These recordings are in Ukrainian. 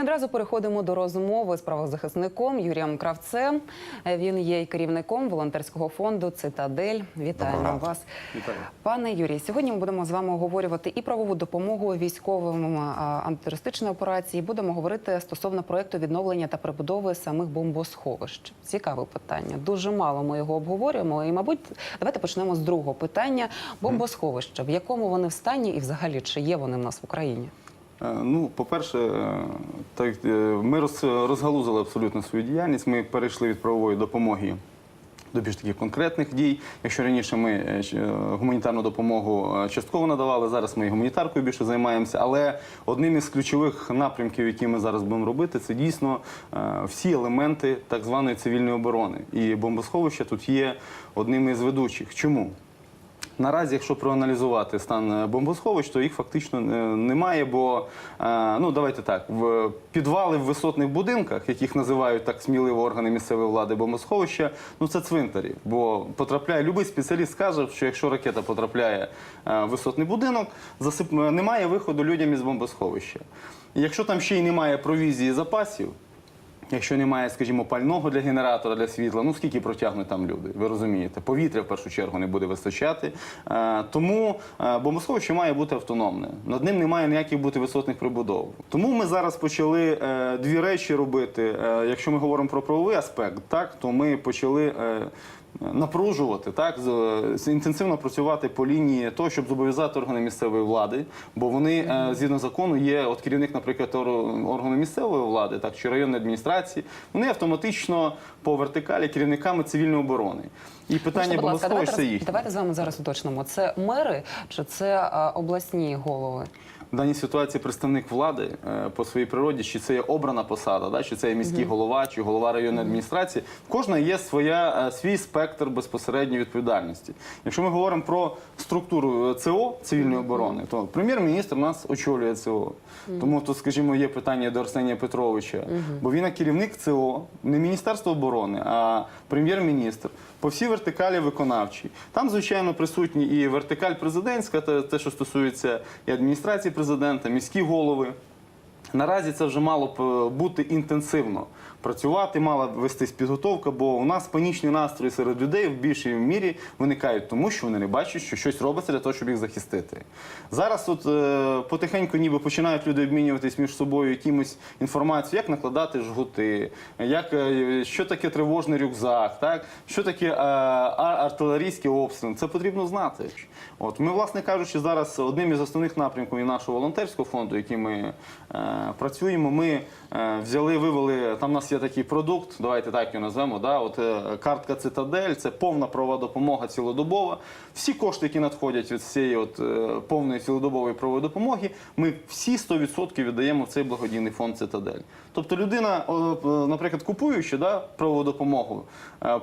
І одразу переходимо до розмови з правозахисником Юрієм Кравцем. Він є й керівником волонтерського фонду Цитадель. Вітаємо вас, Вітаю. пане Юрій. Сьогодні ми будемо з вами обговорювати і правову допомогу військовим антитерористичної операції. Будемо говорити стосовно проекту відновлення та прибудови самих бомбосховищ. Цікаве питання. Дуже мало ми його обговорюємо. І, мабуть, давайте почнемо з другого питання: бомбосховища. В якому вони в стані, і взагалі чи є вони в нас в Україні? Е, Ну, по-перше, е, так, е, ми роз- розгалузили абсолютно свою діяльність. Ми перейшли від правової допомоги до більш таких конкретних дій. Якщо раніше ми гуманітарну допомогу частково надавали, зараз ми і гуманітаркою більше займаємося. Але одним із ключових напрямків, які ми зараз будемо робити, це дійсно всі елементи так званої цивільної оборони. І бомбосховище тут є одним із ведучих. Чому? Наразі, якщо проаналізувати стан е, бомбосховищ, то їх фактично е, немає, бо е, ну давайте так, в підвали в висотних будинках, яких називають так сміливо органи місцевої влади бомбосховища, ну це цвинтарі. Бо потрапляє любий спеціаліст скаже, що якщо ракета потрапляє в висотний будинок, засип немає виходу людям із бомбосховища. Якщо там ще й немає провізії запасів. Якщо немає, скажімо, пального для генератора, для світла, ну скільки протягнуть там люди? Ви розумієте, повітря в першу чергу не буде вистачати. Е, тому е, бомбосховище має бути автономне. Над ним немає ніяких бути висотних прибудов. Тому ми зараз почали е, дві речі робити. Якщо ми говоримо про правовий аспект, так то ми почали. Напружувати так інтенсивно працювати по лінії того, щоб зобов'язати органи місцевої влади, бо вони е, згідно закону є от керівник, наприклад, ор- органу місцевої влади, так чи районної адміністрації, вони автоматично по вертикалі керівниками цивільної оборони. І питання давайте, це роз- давайте з вами зараз уточнимо. Це мери чи це обласні голови? В даній ситуації представник влади е, по своїй природі, чи це є обрана посада, да, чи це є міський голова, чи голова районної адміністрації. В кожної є своя, е, свій спектр безпосередньої відповідальності. Якщо ми говоримо про структуру е, ЦО цивільної оборони, то прем'єр-міністр у нас очолює ЦО. Тому тут, скажімо, є питання до Арсенія Петровича, бо він керівник ЦО, не Міністерство оборони, а прем'єр-міністр. По всій вертикалі виконавчій. Там, звичайно, присутні і вертикаль президентська, те, що стосується і адміністрації президента, міські голови. Наразі це вже мало б е, бути інтенсивно працювати, мала б вестись підготовка, бо у нас панічні настрої серед людей в більшій мірі виникають тому, що вони не бачать, що щось робиться для того, щоб їх захистити. Зараз от е, потихеньку ніби починають люди обмінюватись між собою якимось інформацією, як накладати жгути, як, е, що таке тривожний рюкзак, так? що таке е, артилерійський обстріл. Це потрібно знати. От ми, власне кажучи, зараз одним із основних напрямків і нашого волонтерського фонду, який ми е, працюємо, ми е, взяли, вивели. Там у нас є такий продукт, давайте так його назвемо. Да? От е, картка Цитадель, це повна правова допомога цілодобова. Всі кошти, які надходять від цієї от е, повної цілодобової правової допомоги, ми всі 100% віддаємо в цей благодійний фонд Цитадель. Тобто людина, наприклад, купуючи да, правову допомогу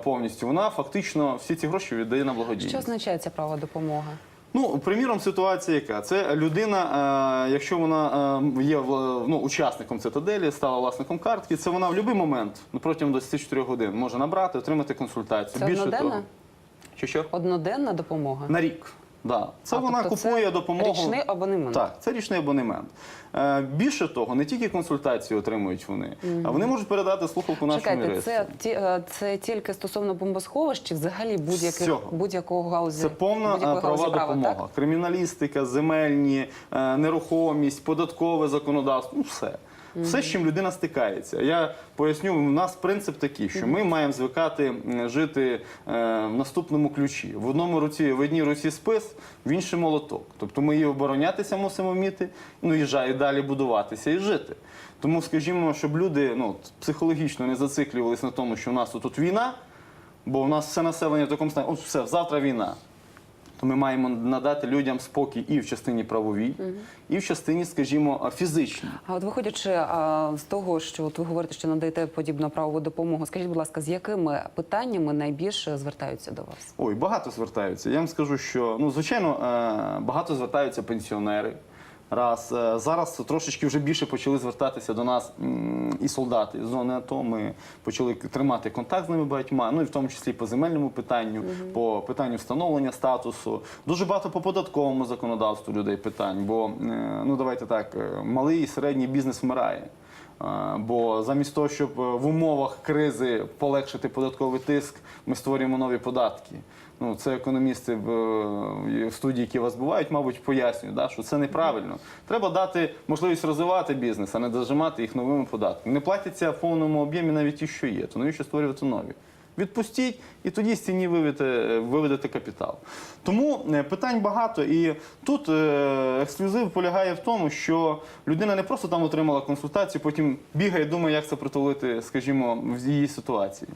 повністю, вона фактично всі ці гроші віддає на благодійність. Що означає ця права допомога? Ну, приміром, ситуація яка? Це людина, е, якщо вона е, є ну, учасником цитаделі, стала власником картки, це вона в будь-який момент ну, протягом 24 годин може набрати, отримати консультацію. Це Більше одноденна? того, що що? Одноденна допомога? На рік. Да. Це А, вона тобто купує це допомогу. річний абонемент? Так, це річний абонемент. Е, більше того, не тільки консультації отримують вони, а вони можуть передати слухавку нашому Чекайте, юристу. це, ті- е, це тільки стосовно бомбосховищ чи взагалі будь-яких будь-якого галузі? Це повна е, права, допомога. так? Криміналістика, земельні, е, нерухомість, податкове законодавство. Ну все. Все, з чим людина стикається. Я поясню, у нас принцип такий, що ми маємо звикати жити е, в наступному ключі. В одному руці, в одній руці спис, в іншій молоток. Тобто ми її оборонятися мусимо вміти, ну і далі будуватися і жити. Тому, скажімо, щоб люди ну, психологічно не зациклювалися на тому, що в нас тут війна, бо у нас все населення в такому стані, от все, завтра війна. То ми маємо надати людям спокій і в частині правовій, і в частині, скажімо, фізичній. А от виходячи а, з того, що от ви говорите, що надаєте подібну правову допомогу, скажіть, будь ласка, з якими питаннями найбільше звертаються до вас? Ой, багато звертаються. Я вам скажу, що ну звичайно е, багато звертаються пенсіонери. Раз Е, зараз трошечки вже більше почали звертатися до нас і солдати з зони АТО. Ми почали тримати контакт з ними багатьма, ну і в тому числі по земельному питанню, по питанню встановлення статусу. Дуже багато по податковому законодавству людей питань. Бо е, ну давайте так, е, малий і середній бізнес вмирає. Е, Бо замість того, щоб е, в умовах кризи полегшити податковий тиск, ми створюємо нові податки. Ну, це економісти в, е, в студії, які вас бувають, мабуть, пояснюють, да, що це неправильно. Треба дати можливість розвивати бізнес, а не зажимати їх новими податками. Не платяться в повному об'ємі навіть ті, що є. То навіщо створювати нові? Відпустіть і тоді з ціні виведете, виведете капітал. Тому е, питань багато. І тут е, ексклюзив полягає в тому, що людина не просто там отримала консультацію, потім бігає, думає, як це притулити, скажімо, в її ситуації.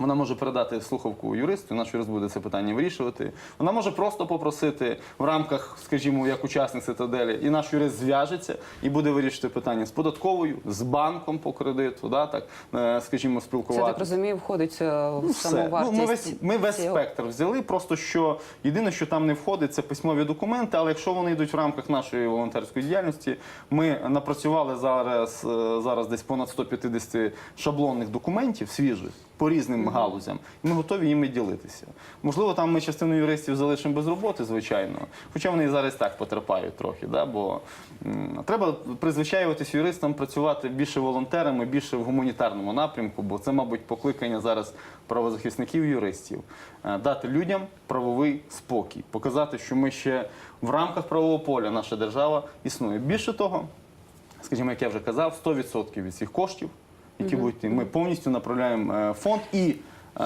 Вона може передати слухавку юристу, наш юрист буде це питання вирішувати. Вона може просто попросити в рамках, скажімо, як учасник цитаделі, і наш юрист зв'яжеться і буде вирішити питання з податковою, з банком по кредиту, да, так, е, скажімо, Це спілкуватися. так розумію, входить е, в Ну, саму вартість. Ну, ми весь, ми весь спектр взяли. Просто що єдине, що там не входить, це письмові документи. Але якщо вони йдуть в рамках нашої волонтерської діяльності, ми напрацювали зараз, е, зараз десь понад 150 шаблонних документів свіжих по різним галузям. І ми готові їми ділитися. Можливо, там ми частину юристів залишимо без роботи, звичайно. Хоча вони і зараз так потерпають трохи. Да? Бо м, треба призвичаюватись юристам працювати більше волонтерами, більше в гуманітарному напрямку, бо це, мабуть, покликання зараз правозахисників юристів. Е, Дати людям правовий спокій, показати, що ми ще в рамках правового поля наша держава існує. Більше того, скажімо, як я вже казав, 100% від цих коштів, які будуть йти, ми повністю направляємо е, фонд і е,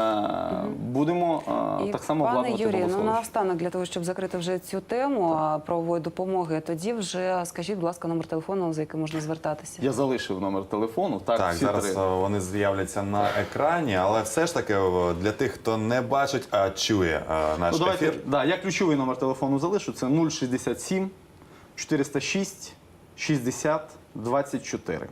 будемо е, І, так само пане Юрію, ну наостанок для того, щоб закрити вже цю тему а, правової допомоги, тоді вже скажіть, будь ласка, номер телефону, за яким можна звертатися. Я залишив номер телефону. Так, Так, всі зараз три. вони з'являться на екрані, але все ж таки для тих, хто не бачить, а чує наш Ну, давайте, ефір. да, я ключовий номер телефону залишу. Це 067 406 60 24.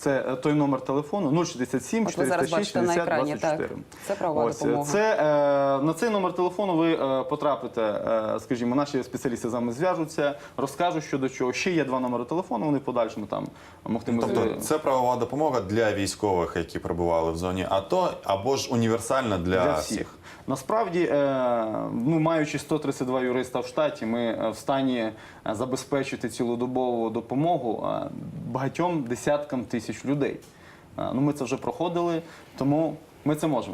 Це е, той номер телефону 067 От ви зараз 406 бачите на 60 24. Це правова Ось, е, допомога. Це, е, на цей номер телефону ви потрапите, скажімо, наші спеціалісти з вами зв'яжуться, розкажуть, що до чого. Ще є два номери телефону, вони в подальшому там могтимуть. Тобто це правова допомога для військових, які перебували в зоні АТО, або ж універсальна для, для всіх. Насправді, е, ну, маючи 132 юриста в штаті, ми е, в стані е, забезпечити цілодобову допомогу багатьом десяткам тисяч людей. Ну, ми це вже проходили, тому ми це можемо.